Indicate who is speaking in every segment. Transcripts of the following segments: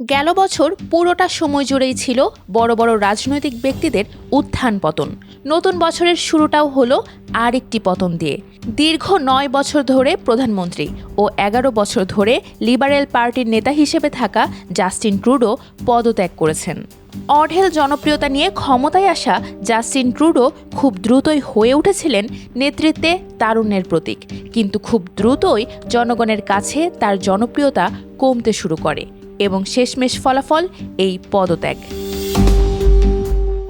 Speaker 1: গেল বছর পুরোটা সময় জুড়েই ছিল বড় বড় রাজনৈতিক ব্যক্তিদের উত্থান পতন। নতুন বছরের শুরুটাও হলো আরেকটি পতন দিয়ে। দীর্ঘ নয় বছর ধরে প্রধানমন্ত্রী ও এগারো বছর ধরে লিবারেল পার্টির নেতা হিসেবে থাকা জাস্টিন ট্রুডো পদত্যাগ করেছেন। অঢেল জনপ্রিয়তা নিয়ে ক্ষমতায় আসা জাস্টিন ট্রুডো খুব দ্রুতই হয়ে উঠেছিলেন নেতৃত্বে তারুণ্যের প্রতীক। কিন্তু খুব দ্রুতই জনগণের কাছে তার জনপ্রিয়তা কমতে শুরু করে। এবং শেষমেশ ফলাফল এই পদত্যাগ।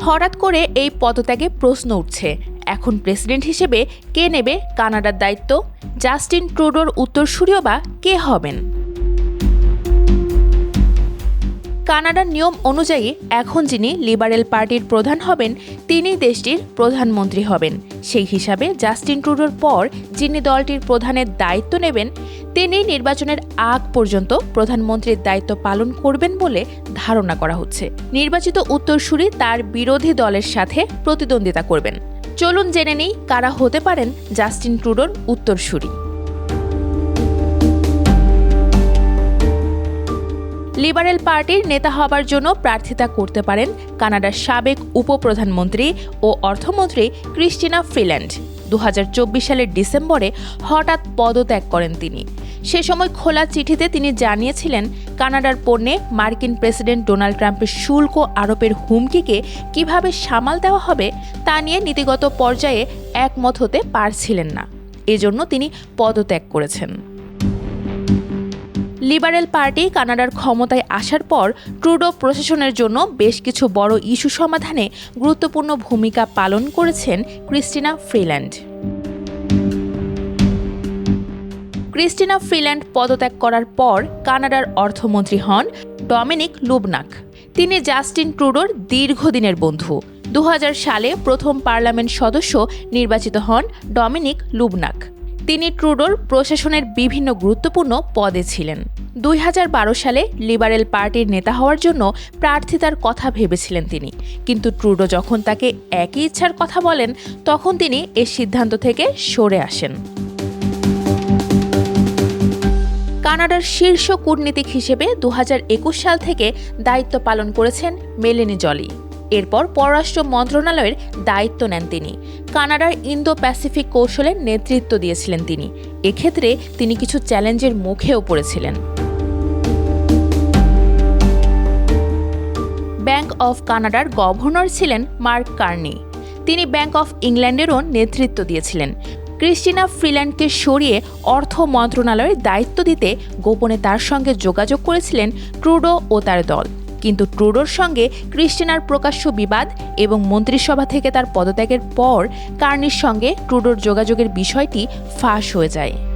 Speaker 1: হঠাৎ করে এই পদত্যাগে প্রশ্ন উঠছে, এখন প্রেসিডেন্ট হিসেবে কে নেবে কানাডার দায়িত্ব? জাস্টিন ট্রুডোর উত্তরসূরিও বা কে হবেন? কানাডার নিয়ম অনুযায়ী এখন যিনি লিবারেল পার্টির প্রধান হবেন, তিনি দেশটির প্রধানমন্ত্রী হবেন। সেই হিসাবে জাস্টিন ট্রুডোর পর যিনি দলটির প্রধানের দায়িত্ব নেবেন, তিনি নির্বাচনের আগ পর্যন্ত প্রধানমন্ত্রীর দায়িত্ব পালন করবেন বলে ধারণা করা হচ্ছে। নির্বাচিত উত্তরসূরি তার বিরোধী দলের সাথে প্রতিদ্বন্দ্বিতা করবেন। চলুন জেনে নিই কারা হতে পারেন জাস্টিন ট্রুডোর উত্তরসূরি। লিবারেল পার্টির নেতা হবার জন্য প্রার্থিতা করতে পারেন কানাডার সাবেক উপপ্রধানমন্ত্রী ও অর্থমন্ত্রী ক্রিস্টিনা ফ্রিল্যান্ড। দু হাজার চব্বিশ সালের ডিসেম্বরে হঠাৎ পদত্যাগ করেন তিনি। সে সময় খোলা চিঠিতে তিনি জানিয়েছিলেন, কানাডার পণ্যে মার্কিন প্রেসিডেন্ট ডোনাল্ড ট্রাম্পের শুল্ক আরোপের হুমকিকে কীভাবে সামাল দেওয়া হবে তা নিয়ে নীতিগত পর্যায়ে একমত হতে পারছিলেন না। এজন্য তিনি পদত্যাগ করেছেন। লিবারেল পার্টি কানাডার ক্ষমতায় আসার পর ট্রুডো প্রশাসনের জন্য বেশ কিছু বড় ইস্যু সমাধানে গুরুত্বপূর্ণ ভূমিকা পালন করেছেন ক্রিস্টিনা ফ্রিল্যান্ড। ক্রিস্টিনা ফ্রিল্যান্ড পদত্যাগ করার পর কানাডার অর্থমন্ত্রী হন ডমিনিক লুবনাক। তিনি জাস্টিন ট্রুডোর দীর্ঘদিনের বন্ধু। দু হাজার সালে প্রথম পার্লামেন্ট সদস্য নির্বাচিত হন ডমিনিক লুবনাক। তিনি ট্রুডোর প্রশাসনের বিভিন্ন গুরুত্বপূর্ণ পদে ছিলেন। দুই হাজার বারো সালে লিবারেল পার্টির নেতা হওয়ার জন্য প্রার্থিতার কথা ভেবেছিলেন তিনি। কিন্তু ট্রুডো যখন তাকে একই ইচ্ছার কথা বলেন, তখন তিনি এ সিদ্ধান্ত থেকে সরে আসেন। কানাডার শীর্ষ কূটনীতিক হিসেবে দু হাজার একুশ সাল থেকে দায়িত্ব পালন করেছেন মেলেনি জলি। এরপর পররাষ্ট্র মন্ত্রণালয়ের দায়িত্ব নেন তিনি। কানাডার ইন্দো প্যাসিফিক কৌশলের নেতৃত্ব দিয়েছিলেন তিনি। এক্ষেত্রে তিনি কিছু চ্যালেঞ্জের মুখেও পড়েছিলেন। ব্যাংক অফ কানাডার গভর্নর ছিলেন মার্ক কার্নি। তিনি ব্যাংক অফ ইংল্যান্ডেরও নেতৃত্ব দিয়েছিলেন। ক্রিস্টিনা ফ্রিল্যান্ডকে সরিয়ে অর্থ মন্ত্রণালয়ের দায়িত্ব দিতে গোপনে তার সঙ্গে যোগাযোগ করেছিলেন ট্রুডো ও তার দল। কিন্তু ট্রুডোর সঙ্গে ক্রিস্টিনার প্রকাশ্য বিবাদ এবং মন্ত্রিসভা থেকে তার পদত্যাগের পর কার্নির সঙ্গে ট্রুডোর যোগাযোগের বিষয়টি ফাঁস হয়ে যায়।